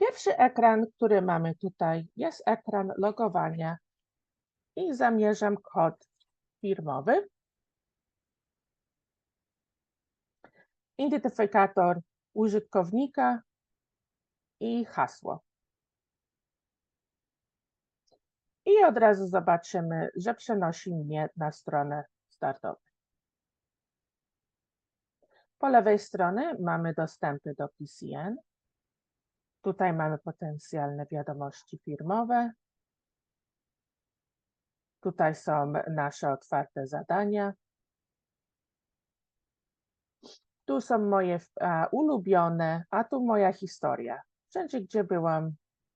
Pierwszy ekran, który mamy tutaj, jest ekran logowania i zamierzam kod firmowy. Identyfikator użytkownika i hasło. I od razu zobaczymy, że przenosi mnie na stronę startową. Po lewej stronie mamy dostępy do PCN. Tutaj mamy potencjalne wiadomości firmowe. Tutaj są nasze otwarte zadania. Tu są moje e, ulubione, a tu moja historia. Wszędzie, gdzie byłam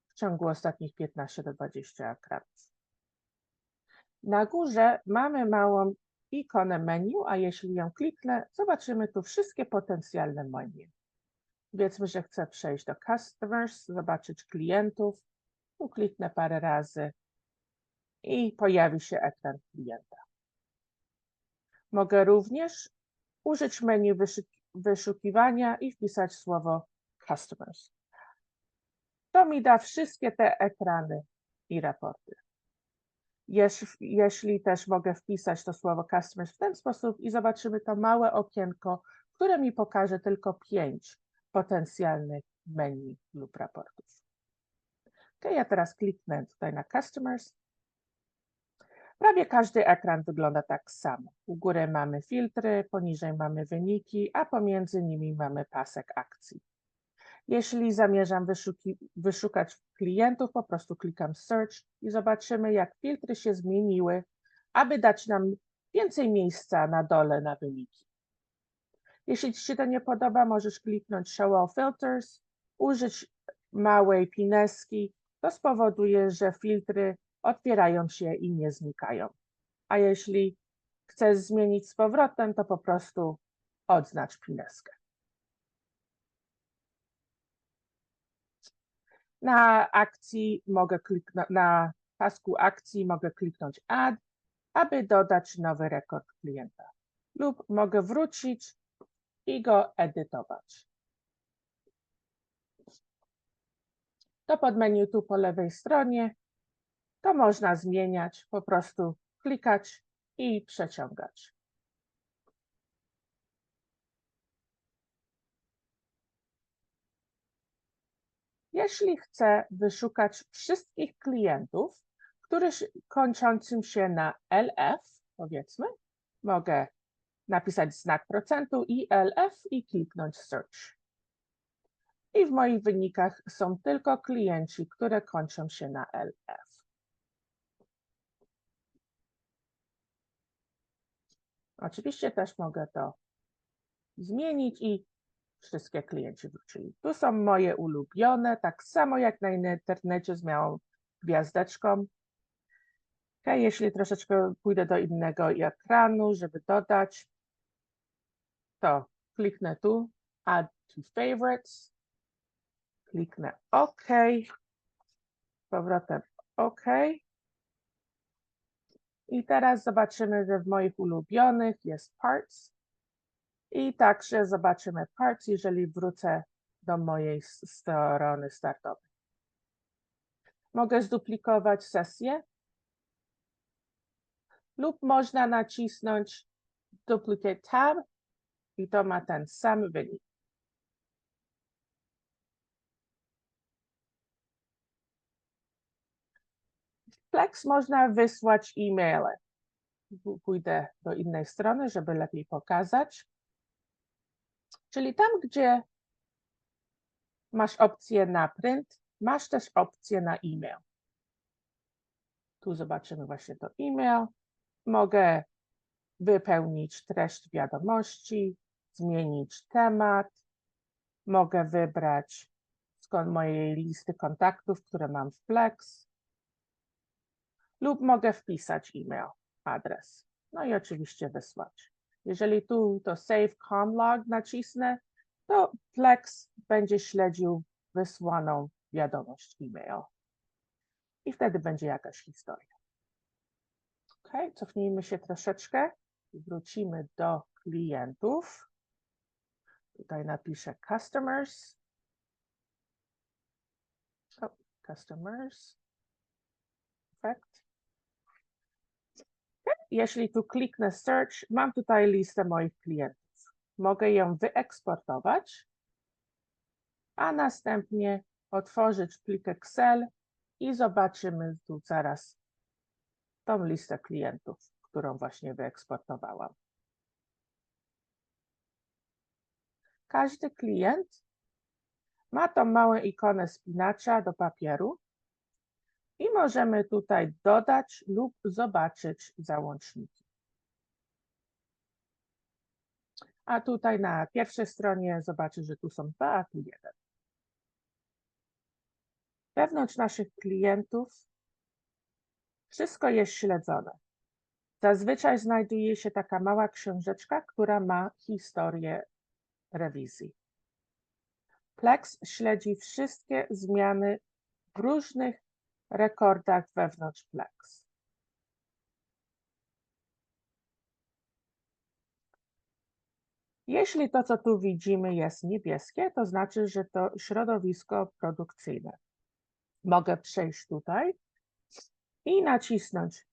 w ciągu ostatnich 15 do 20 ekranów. Na górze mamy małą ikonę menu, a jeśli ją kliknę, zobaczymy tu wszystkie potencjalne menu. Powiedzmy, że chcę przejść do Customers, zobaczyć klientów. Tu kliknę parę razy i pojawi się ekran klienta. Mogę również użyć menu wyszuki- wyszukiwania i wpisać słowo Customers. To mi da wszystkie te ekrany i raporty. Jeśli też mogę wpisać to słowo Customers w ten sposób i zobaczymy to małe okienko, które mi pokaże tylko pięć potencjalnych menu lub raportów. Ok, ja teraz kliknę tutaj na Customers. Prawie każdy ekran wygląda tak samo. U góry mamy filtry, poniżej mamy wyniki, a pomiędzy nimi mamy pasek akcji. Jeśli zamierzam wyszukać klientów, po prostu klikam Search i zobaczymy, jak filtry się zmieniły, aby dać nam więcej miejsca na dole na wyniki. Jeśli Ci się to nie podoba, możesz kliknąć Show All Filters, użyć małej pineski. To spowoduje, że filtry otwierają się i nie znikają. A jeśli chcesz zmienić z powrotem, to po prostu odznacz pineskę. Na akcji mogę kliknąć, na pasku akcji mogę kliknąć Add, aby dodać nowy rekord klienta. Lub mogę wrócić i go edytować. To podmenu tu po lewej stronie. To można zmieniać, po prostu klikać i przeciągać. Jeśli chcę wyszukać wszystkich klientów, których kończącym się na LF, powiedzmy, mogę napisać znak procentu i LF i kliknąć Search. I w moich wynikach są tylko klienci, które kończą się na LF. Oczywiście też mogę to zmienić i wszystkie klienci wrócili. Tu są moje ulubione, tak samo jak na internecie z małą gwiazdeczką. Okay, jeśli troszeczkę pójdę do innego ekranu, żeby dodać, to kliknę tu, Add to Favorites, kliknę OK, z powrotem OK. I teraz zobaczymy, że w moich ulubionych jest Parts. I także zobaczymy Parts, jeżeli wrócę do mojej strony startowej. Mogę zduplikować sesję lub można nacisnąć Duplicate Tab i to ma ten sam wynik. W Flex można wysłać e-maile. Pójdę do innej strony, żeby lepiej pokazać. Czyli tam, gdzie masz opcję na print, masz też opcję na e-mail. Tu zobaczymy właśnie to e-mail. Mogę wypełnić treść wiadomości, zmienić temat. Mogę wybrać z mojej listy kontaktów, które mam w Flex. Lub mogę wpisać e-mail, adres. No i oczywiście wysłać. Jeżeli tu to Save Com Log nacisnę, to Flex będzie śledził wysłaną wiadomość e-mail. I wtedy będzie jakaś historia. Ok, cofnijmy się troszeczkę wrócimy do klientów. Tutaj napiszę customers. customers. Perfect. Jeśli tu kliknę search, mam tutaj listę moich klientów. Mogę ją wyeksportować, a następnie otworzyć plik Excel i zobaczymy tu zaraz tą listę klientów, którą właśnie wyeksportowałam. Każdy klient ma tą małą ikonę spinacza do papieru i możemy tutaj dodać lub zobaczyć załączniki. A tutaj na pierwszej stronie zobaczy, że tu są dwa, a tu jeden. Wewnątrz naszych klientów wszystko jest śledzone. Zazwyczaj znajduje się taka mała książeczka, która ma historię rewizji. Plex śledzi wszystkie zmiany w różnych rekordach wewnątrz Plex. Jeśli to, co tu widzimy, jest niebieskie, to znaczy, że to środowisko produkcyjne. Mogę przejść tutaj i nacisnąć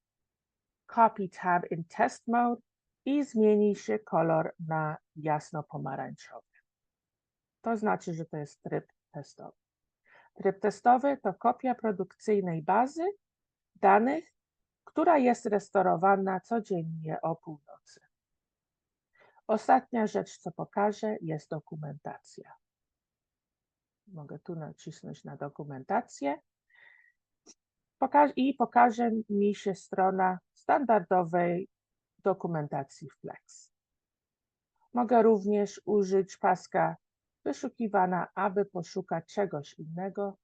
Copy Tab in Test Mode i zmieni się kolor na jasno-pomarańczowy. To znaczy, że to jest tryb testowy. Tryb testowy to kopia produkcyjnej bazy danych, która jest restaurowana codziennie o północy. Ostatnia rzecz, co pokażę, jest dokumentacja. Mogę tu nacisnąć na dokumentację i pokaże mi się strona standardowej dokumentacji Flex. Mogę również użyć paska wyszukiwana, aby poszukać czegoś innego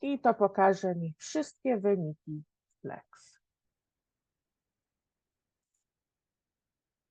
i to pokaże mi wszystkie wyniki Flex.